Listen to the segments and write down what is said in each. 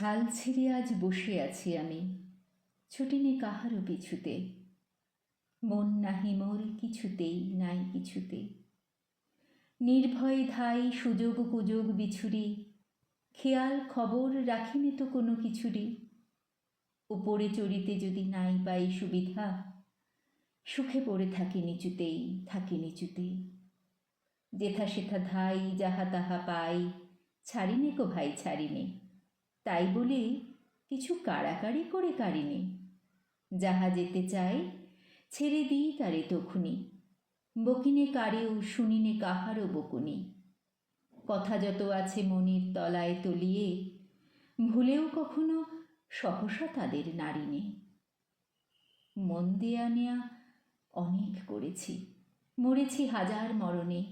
হাল ছেড়ে আজ বসে আছি আমি। ছুটিনি কাহারও পিছুতে। মন নাহি মোর কিছুতেই, নাই কিছুতে। নির্ভয় ধাই সুযোগ কুযোগ বিছুরি। খেয়াল খবর রাখিনি তো কোনো কিছুরই। উপরে চড়িতে যদি নাই পাই সুবিধা, সুখে পড়ে থাকি নিচুতেই থাকি নিচুতেই। যেথা সেথা ধাই, যাহা তাহা পাই, ছাড়িনে কো ভাই, ছাড়িনে। তাই বলে, কিছু কাড়াকাড়ি করে কাড়িনে যাহা যেতে চাই, ছেড়ে দিই তারে তখুনি। বকিনে কারেও শুনিনে কাহারও বকুনি। কথা যত আছে মনির তলায় তলিয়ে, ভুলেও কখনো সহসা তাদের নারীনে মন দেয়া নেয়া অনেক করেছি, মরেছি হাজার মরণে,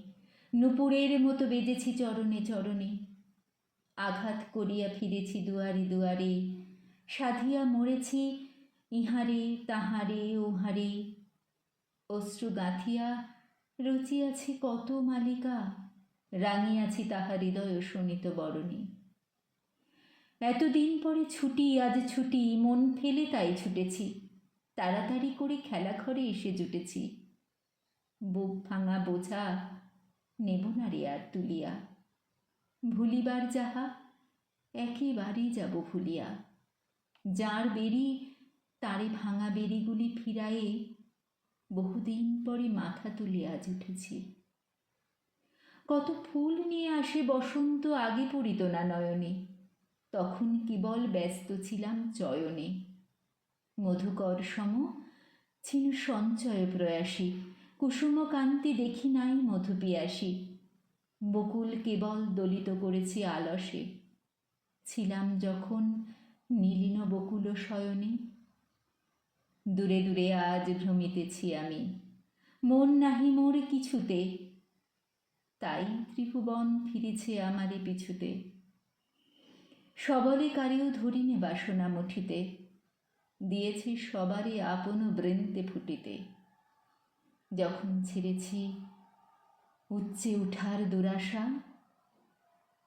নুপুরের মতো বেজেছি চরণে চরণে। আঘাত করিয়া ফিরেছি দুয়ারে দুয়ারে। সাধিয়া মরেছি ইহারে, তাহারে ওহারে অশ্রু গাঁথিয়া রচিয়াছি কত মালিকা, রাঙিয়াছি তাহার হৃদয় শোনিত বরণী। এতদিন পরে ছুটি, আজ ছুটি, মন ফেলে তাই ছুটেছি। তাড়াতাড়ি করে খেলা ঘরে এসে জুটেছি। বুক ভাঙা বোঝা নেব না রে আর তুলিয়া। ভুলিবার যাহা একেবারেই যাব ভুলিয়া। যার বেরি তারে ভাঙা বেরিগুলি ফিরায়ে বহুদিন পরে মাথা তুলিয়া আজ উঠেছি। কত ফুল নিয়ে আসে বসন্ত, আগে পড়িত না নয়নে। তখন কেবল ব্যস্ত ছিলাম চয়নে। মধুকর সম, ছিন সঞ্চয় প্রয়াসী। কুসুম কান্তি দেখি নাই মধু পিয়াসী বকুল কেবল দলিত করেছি আলসে। ছিলাম যখন নীলিন বকুল শয়নে। দূরে দূরে আজ ভ্রমিতেছি আমি। মন নাহি মোর কিছুতে। তাই ত্রিভুবন ফিরেছে আমারে পিছুতে। সবলে কারেও ধরিনে বাসনা মুঠিতে। দিয়েছি সবারই আপন বৃন্তে ফুটিতে। যখন ছেড়েছি উচ্চে উঠার দুরাশা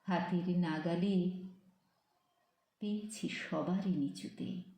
হাতির নাগালে পেয়েছি সবারই নিচুতে।